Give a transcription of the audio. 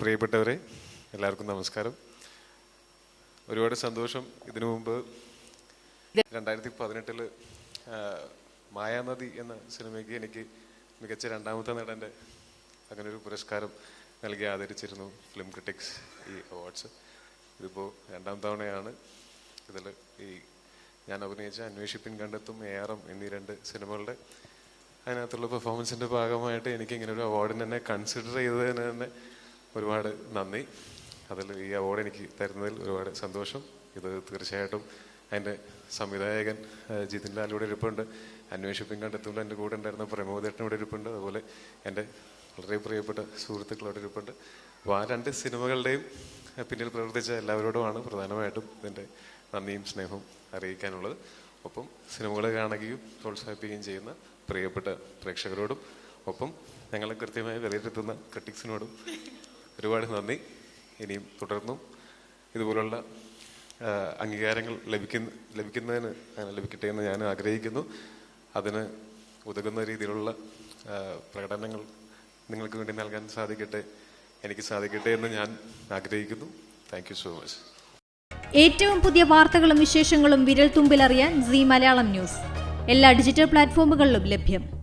പ്രിയപ്പെട്ടവരെ എല്ലാവർക്കും നമസ്കാരം. ഒരുപാട് സന്തോഷം. ഇതിനു മുമ്പ് രണ്ടായിരത്തി പതിനെട്ടിൽ മായാനദി എന്ന സിനിമയ്ക്ക് എനിക്ക് മികച്ച രണ്ടാമത്തെ നടന്റെ അങ്ങനെ ഒരു പുരസ്കാരം നൽകി ആദരിച്ചിരുന്നു ഫിലിം ക്രിട്ടിക്സ് ഈ അവാർഡ്സ്. ഇതിപ്പോൾ രണ്ടാം തവണയാണ് ഇതിൽ ഈ ഞാൻ അഭിനയിച്ച അന്വേഷിപ്പിൻ കണ്ടെത്തും എ ആർ എം എന്നീ രണ്ട് സിനിമകളുടെ അതിനകത്തുള്ള പെർഫോമൻസിന്റെ ഭാഗമായിട്ട് എനിക്ക് ഇങ്ങനെ ഒരു അവാർഡിന് തന്നെ കൺസിഡർ ചെയ്തതിന് തന്നെ ഒരുപാട് നന്ദി. അതിൽ ഈ അവാർഡ് എനിക്ക് തരുന്നതിൽ ഒരുപാട് സന്തോഷം. ഇത് തീർച്ചയായിട്ടും അതിന്റെ സംവിധായകൻ ജിതിൻ ലാലൂടെ ഇരിപ്പുണ്ട് അന്വേഷിപ്പിൻ കണ്ടെത്തുമ്പോൾ എന്റെ കൂടെ ഉണ്ടായിരുന്ന പ്രമോദേട്ടൻ ഇവിടെ ഇരിപ്പുണ്ട് അതുപോലെ എന്റെ വളരെ പ്രിയപ്പെട്ട സുഹൃത്തുക്കളോട് ഇരിപ്പുണ്ട് അപ്പോൾ ആ രണ്ട് സിനിമകളുടെയും പിന്നിൽ പ്രവർത്തിച്ച എല്ലാവരോടുമാണ് പ്രധാനമായിട്ടും ഇതിന്റെ നന്ദിയും സ്നേഹവും അറിയിക്കാനുള്ളത്. ഒപ്പം സിനിമകൾ കാണുകയും പ്രോത്സാഹിപ്പിക്കുകയും ചെയ്യുന്ന പ്രിയപ്പെട്ട പ്രേക്ഷകരോടും ഒപ്പം ഞങ്ങളെ കൃത്യമായി വിലയിരുത്തുന്ന ക്രിട്ടിക്സിനോടും ഒരുപാട് നന്ദി. ഇനിയും തുടർന്നും ഇതുപോലുള്ള അംഗീകാരങ്ങൾ ലഭിക്കുന്ന ലഭിക്കുന്നതിന് ലഭിക്കട്ടെ എന്ന് ഞാൻ ആഗ്രഹിക്കുന്നു. അതിന് ഉതകുന്ന രീതിയിലുള്ള പ്രകടനങ്ങൾ നിങ്ങൾക്ക് വേണ്ടി നൽകാൻ സാധിക്കട്ടെ എനിക്ക് സാധിക്കട്ടെ എന്ന് ഞാൻ ആഗ്രഹിക്കുന്നു. താങ്ക് സോ മച്ച് ഏറ്റവും പുതിയ വാർത്തകളും വിശേഷങ്ങളും വിരൽ തുമ്പിലറിയാൻ സി മലയാളം ന്യൂസ്. എല്ലാ ഡിജിറ്റൽ പ്ലാറ്റ്ഫോമുകളിലും ലഭ്യം.